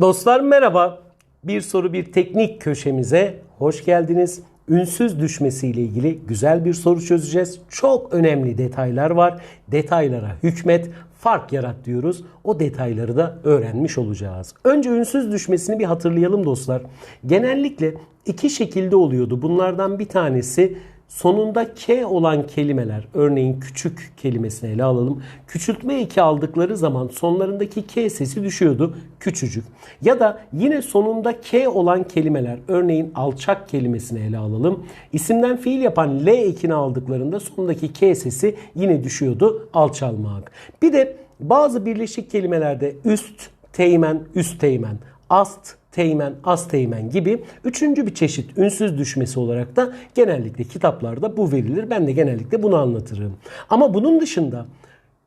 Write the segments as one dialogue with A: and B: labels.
A: Dostlar merhaba. Bir soru bir teknik köşemize hoş geldiniz. Ünsüz düşmesiyle ilgili güzel bir soru çözeceğiz. Çok önemli detaylar var. Detaylara hükmet, fark yarat diyoruz. O detayları da öğrenmiş olacağız. Önce ünsüz düşmesini bir hatırlayalım dostlar. Genellikle iki şekilde oluyordu. Bunlardan bir tanesi sonunda K olan kelimeler, örneğin küçük kelimesini ele alalım. Küçültme eki aldıkları zaman sonlarındaki K sesi düşüyordu, küçücük. Ya da yine sonunda K olan kelimeler, örneğin alçak kelimesini ele alalım. İsimden fiil yapan L ekini aldıklarında sonundaki K sesi yine düşüyordu, alçalmak. Bir de bazı birleşik kelimelerde üst, teğmen, üst teğmen, ast, teğmen, az teğmen gibi üçüncü bir çeşit ünsüz düşmesi olarak da genellikle kitaplarda bu verilir. Ben de genellikle bunu anlatırım. Ama bunun dışında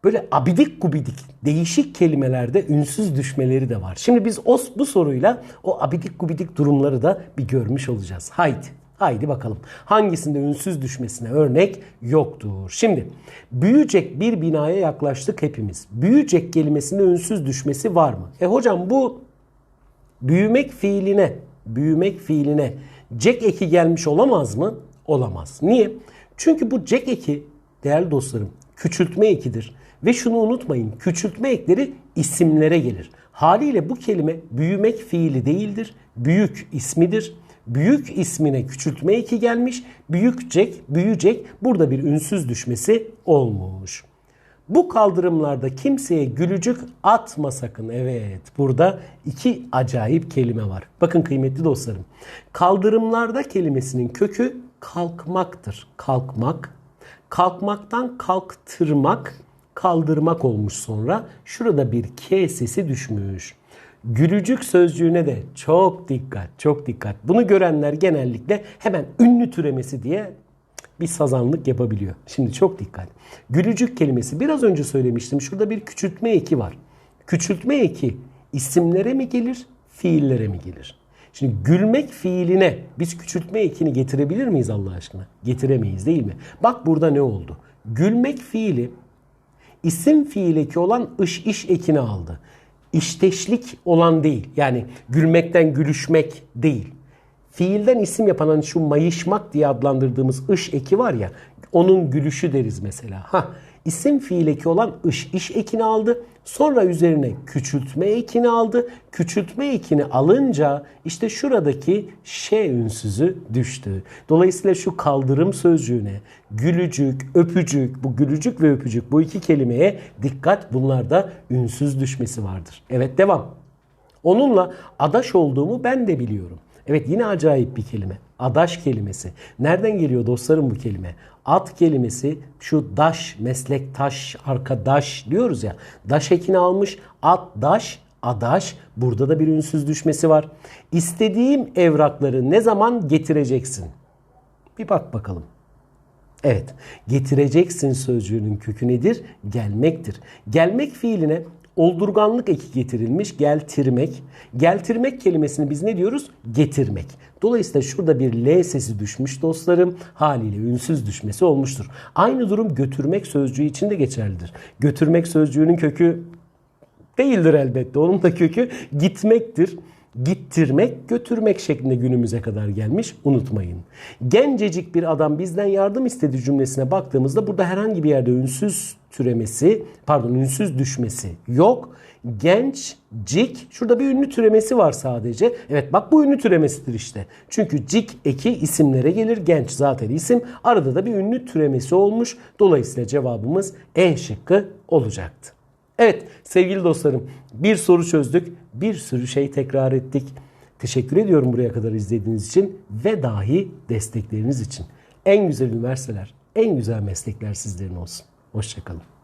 A: böyle abidik gubidik değişik kelimelerde ünsüz düşmeleri de var. Şimdi biz o, bu soruyla o abidik gubidik durumları da bir görmüş olacağız. Haydi. Haydi bakalım. Hangisinde ünsüz düşmesine örnek yoktur? Şimdi büyüyecek bir binaya yaklaştık hepimiz. Büyüyecek kelimesinde ünsüz düşmesi var mı? E hocam bu büyümek fiiline, büyümek fiiline cek eki gelmiş olamaz mı? Olamaz. Niye? Çünkü bu cek eki değerli dostlarım küçültme ekidir. Ve şunu unutmayın küçültme ekleri isimlere gelir. Haliyle bu kelime büyümek fiili değildir. Büyük ismidir. Büyük ismine küçültme eki gelmiş. Büyükcek, büyüyecek burada bir ünsüz düşmesi olmuş. Bu kaldırımlarda kimseye gülücük atma sakın. Evet burada iki acayip kelime var. Bakın kıymetli dostlarım. Kaldırımlarda kelimesinin kökü kalkmaktır. Kalkmak. Kalkmaktan kalktırmak, kaldırmak olmuş sonra. Şurada bir K sesi düşmüş. Gülücük sözcüğüne de çok dikkat, çok dikkat. Bunu görenler genellikle hemen ünlü türemesi diye bir sazanlık yapabiliyor. Şimdi çok dikkat. Gülücük kelimesi biraz önce söylemiştim. Şurada bir küçültme eki var. Küçültme eki isimlere mi gelir, fiillere mi gelir? Şimdi gülmek fiiline biz küçültme ekini getirebilir miyiz Allah aşkına? Getiremeyiz değil mi? Bak burada ne oldu? Gülmek fiili isim fiil eki olan ış iş ekini aldı. İşteşlik olan değil. Yani gülmekten gülüşmek değil fiilden isim yapan hani şu mayışmak diye adlandırdığımız ış eki var ya onun gülüşü deriz mesela. Ha isim fiil eki olan ış iş ekini aldı. Sonra üzerine küçültme ekini aldı. Küçültme ekini alınca işte şuradaki ş ünsüzü düştü. Dolayısıyla şu kaldırım sözcüğüne gülücük, öpücük, bu gülücük ve öpücük bu iki kelimeye dikkat bunlarda ünsüz düşmesi vardır. Evet devam. Onunla adaş olduğumu ben de biliyorum. Evet yine acayip bir kelime. Adaş kelimesi. Nereden geliyor dostlarım bu kelime? At kelimesi şu daş, meslektaş, arkadaş diyoruz ya. Daş ekini almış. At, daş, adaş. Burada da bir ünsüz düşmesi var. İstediğim evrakları ne zaman getireceksin? Bir bak bakalım. Evet, getireceksin sözcüğünün kökü nedir? Gelmektir. Gelmek fiiline oldurganlık eki getirilmiş geltirmek. Geltirmek kelimesini biz ne diyoruz? Getirmek. Dolayısıyla şurada bir L sesi düşmüş dostlarım. Haliyle ünsüz düşmesi olmuştur. Aynı durum götürmek sözcüğü için de geçerlidir. Götürmek sözcüğünün kökü değildir elbette. Onun da kökü gitmektir gittirmek, götürmek şeklinde günümüze kadar gelmiş. Unutmayın. Gencecik bir adam bizden yardım istedi cümlesine baktığımızda burada herhangi bir yerde ünsüz türemesi, pardon ünsüz düşmesi yok. Genç, cik, şurada bir ünlü türemesi var sadece. Evet bak bu ünlü türemesidir işte. Çünkü cik eki isimlere gelir. Genç zaten isim. Arada da bir ünlü türemesi olmuş. Dolayısıyla cevabımız E şıkkı olacaktı. Evet sevgili dostlarım bir soru çözdük. Bir sürü şey tekrar ettik. Teşekkür ediyorum buraya kadar izlediğiniz için ve dahi destekleriniz için. En güzel üniversiteler, en güzel meslekler sizlerin olsun. Hoşçakalın.